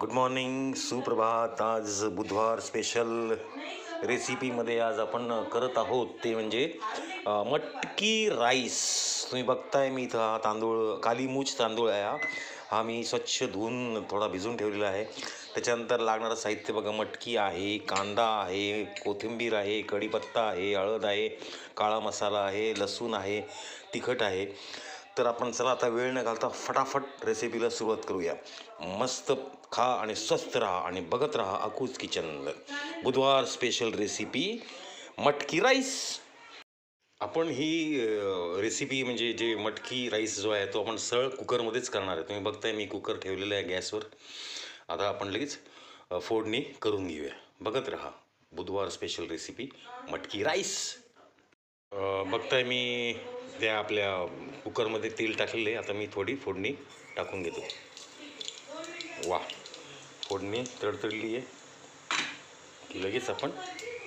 Good morning सुप्रभात. आज बुधवार स्पेशल रेसिपीमध्ये आज आपण करत आहोत ते म्हणजे मटकी राईस तुम्ही बघताय मी इथं हा तांदूळ कालीमूच तांदूळ आहे हा. हा मी स्वच्छ धुवून थोडा भिजून ठेवलेला आहे. त्याच्यानंतर लागणारं साहित्य बघा मटकी आहे कांदा आहे कोथिंबीर आहे कढीपत्ता आहे हळद आहे काळा मसाला आहे लसूण आहे तिखट आहे. तर आपण चला आता वेळ न घालता फटाफट रेसिपीला सुरुवात करूया. मस्त खा आणि स्वस्त राहा आणि बघत राहा अकूज किचन बुधवार स्पेशल रेसिपी मटकी राईस आपण ही रेसिपी म्हणजे जे मटकी राईस जो आहे तो आपण सरळ कुकरमध्येच करणार आहे. तुम्ही बघताय मी कुकर ठेवलेलं आहे गॅसवर. आता आपण लगेच फोडणी करून घेऊया. बघत राहा. बुधवार स्पेशल रेसिपी मटकी राईस बघताय मी त्या आपल्या कुकरमध्ये तेल टाकलेले आता मी थोडी फोडणी टाकून घेतो. वा फोडणी तडतडली आहे. की लगेच आपण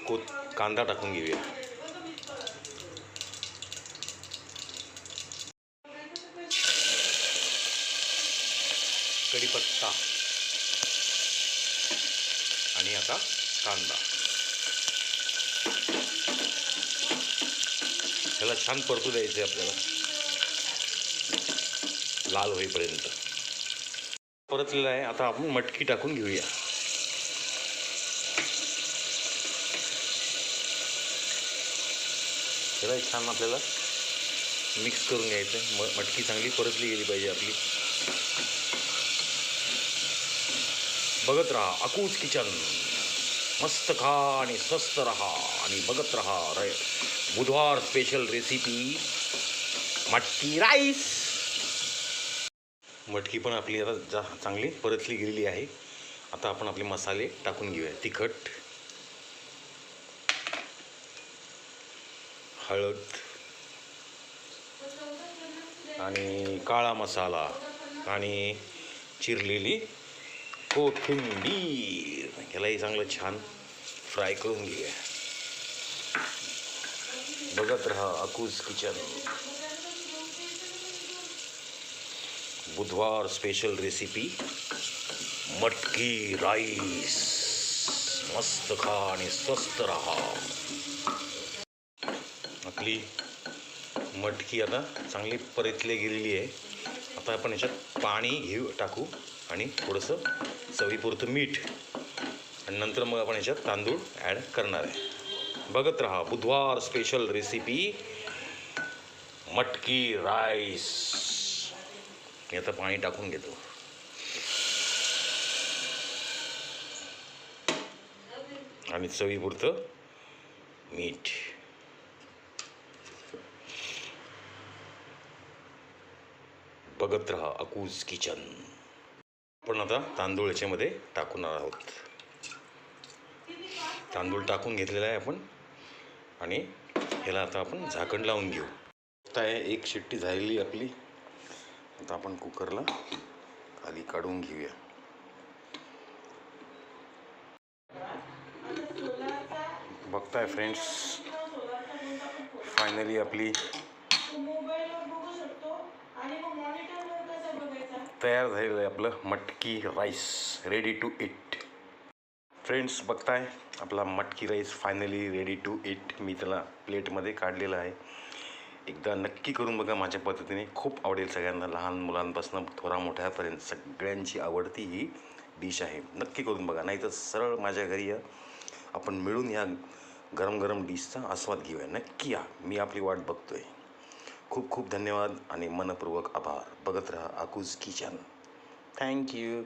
कोत कांदा टाकून घेऊया. कढीपत्ता. आणि आता कांदा. त्याला छान परतू द्यायचं आहे आपल्याला. लाल होईपर्यंत. परतलेलं आहे. आता आपण मटकी टाकून घेऊया. त्याला छान आपल्याला मिक्स करून घ्यायचं म मटकी चांगली परतली गेली पाहिजे आपली. बघत राहा अकूच किचन. मस्त खा आणि स्वस्त रहा आणि बघत रहा रे बुधवार स्पेशल रेसिपी मटकी राईस मटकी पण आपली आता जा चांगली परतली गेलेली आहे. आता आपण आपले मसाले टाकून घेऊया. तिखट हळद आणि काळा मसाला आणि चिरलेली कोथिंबीर. ह्यालाही चांगलं छान फ्राय करून घेऊया. बघत राहा अकूज किचन बुधवार स्पेशल रेसिपी मटकी राईस मस्त खा आणि स्वस्त राहा. आपली मटकी आता चांगली परतली गेलेली आहे. आता आपण याच्यात पाणी घेऊ टाकू. आणि थोडंसं चवीपुरतं मीठ. आणि नंतर मग आपण याच्यात तांदूळ ॲड करणार आहे. बघत राहा बुधवार स्पेशल रेसिपी मटकी राईस मी आता पाणी टाकून घेतो. आणि चवीपुरतं मीठ. बघत राहा अकूज किचन आपण आता तांदूळ याच्यामध्ये टाकून आहोत. तांदूळ टाकून घेतलेला आहे आपण. आणि ह्याला आता आपण झाकण लावून घेऊ. आता आहे एक शिट्टी झालेली आपली. आता आपण कुकरला खाली काढून घेऊया. बघताय फ्रेंड्स फायनली आपली तयार झालेलं आहे आपलं मटकी rice ready to eat friends बघताय आपला मटकी rice finally ready to eat मी त्याला प्लेटमध्ये काढलेला आहे. एकदा नक्की करून बघा माझ्या पद्धतीने. खूप आवडेल सगळ्यांना लहान मुलांपासून थोरा मोठ्यापर्यंत सगळ्यांची आवडती ही डिश आहे. नक्की करून बघा. नाही तर सरळ माझ्या घरी या. आपण मिळून या गरम गरम डिशचा आस्वाद घेऊया. नक्की या. मी आपली वाट बघतोय. खूप खूप धन्यवाद आणि मनपूर्वक आभार. बघत राहा आकूज किचन. थँक्यू